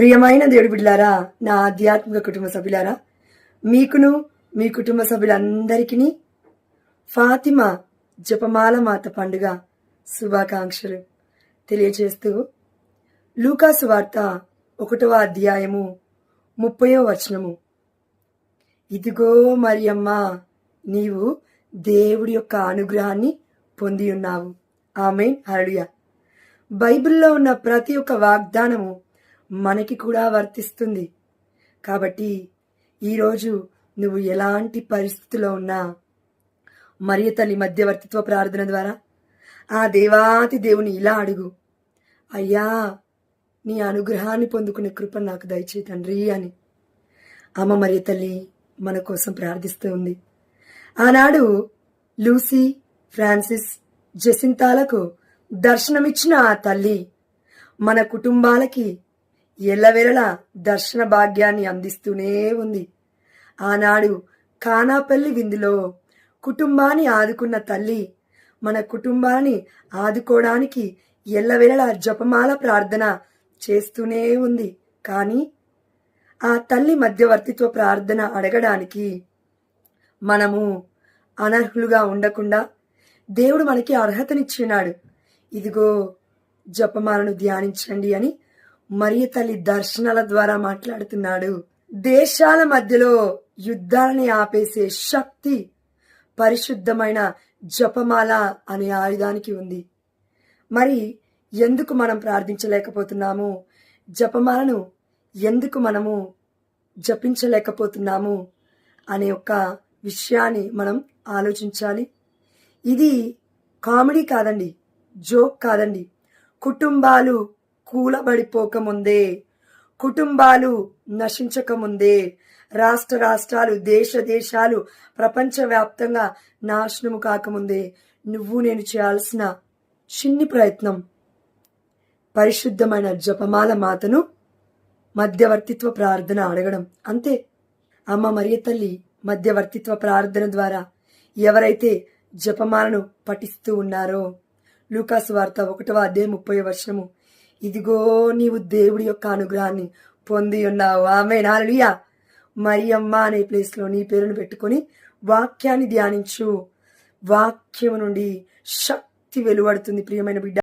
ప్రియమైన దేవుడి బిడ్డారా నా ఆధ్యాత్మిక కుటుంబ సభ్యులారా మీకును మీ కుటుంబ సభ్యులందరికీ ఫాతిమా జపమాల మాత పండుగ శుభాకాంక్షలు తెలియజేస్తూ లూకాసు వార్త ఒకటవ అధ్యాయము ముప్పయో వచనము. ఇదిగో మరియమ్మ నీవు దేవుడి యొక్క అనుగ్రహాన్ని పొంది ఉన్నావు. ఆమె హరుడియా బైబిల్లో ఉన్న ప్రతి ఒక్క వాగ్దానము మనకి కూడా వర్తిస్తుంది. కాబట్టి ఈరోజు నువ్వు ఎలాంటి పరిస్థితిలో ఉన్నా మరియ తల్లి మధ్యవర్తిత్వ ప్రార్థన ద్వారా ఆ దేవాతి దేవుని ఇలా అడుగు. అయ్యా నీ అనుగ్రహాన్ని పొందుకునే కృప నాకు దయచే తండ్రి అని. అమ్మ మరియ తల్లి మన కోసం ప్రార్థిస్తూ ఉంది. ఆనాడు లూసీ ఫ్రాన్సిస్ జసింతాలకు దర్శనమిచ్చిన ఆ తల్లి మన కుటుంబాలకి ఎల్లవెలలా దర్శన భాగ్యాన్ని అందిస్తూనే ఉంది. ఆనాడు కానాపల్లి విందులో కుటుంబాన్ని ఆదుకున్న తల్లి మన కుటుంబాన్ని ఆదుకోవడానికి ఎల్లవేళలా జపమాల ప్రార్థన చేస్తూనే ఉంది. కానీ ఆ తల్లి మధ్యవర్తిత్వ ప్రార్థన అడగడానికి మనము అనర్హులుగా ఉండకుండా దేవుడు మనకి అర్హతనిచ్చినాడు. ఇదిగో జపమాలను ధ్యానించండి అని మరియు తల్లి దర్శనాల ద్వారా మాట్లాడుతున్నాడు. దేశాల మధ్యలో యుద్ధాలని ఆపేసే శక్తి పరిశుద్ధమైన జపమాల అనే ఆయుధానికి ఉంది. మరి ఎందుకు మనం ప్రార్థించలేకపోతున్నాము? జపమాలను ఎందుకు మనము జపించలేకపోతున్నాము అనే ఒక విషయాన్ని మనం ఆలోచించాలి. ఇది కామెడీ కాదండి జోక్ కాదండి. కుటుంబాలు కూలబడిపోకముందే కుటుంబాలు నశించకముందే రాష్ట్ర రాష్ట్రాలు దేశ దేశాలు ప్రపంచవ్యాప్తంగా నాశనము కాకముందే నువ్వు నేను చేయాల్సిన చిన్ని ప్రయత్నం. పరిశుద్ధమైన జపమాల మాతను మధ్యవర్తిత్వ ప్రార్థన అడగడం. అంతే. అమ్మ మరియ తల్లి మధ్యవర్తిత్వ ప్రార్థన ద్వారా ఎవరైతే జపమాలను పఠిస్తూ ఉన్నారో లూకాసు వార్త ఒకటవ అదే ముప్పై వర్షము ఇదిగో నీవు దేవుడి యొక్క అనుగ్రహాన్ని పొంది ఉన్నావు. ఆమె నాలుయా మరియమ్మ అనే ప్లేస్లో నీ పేరును పెట్టుకొని వాక్యాన్ని ధ్యానించు. వాక్యము నుండి శక్తి వెలువడుతుంది ప్రియమైన బిడ్డ.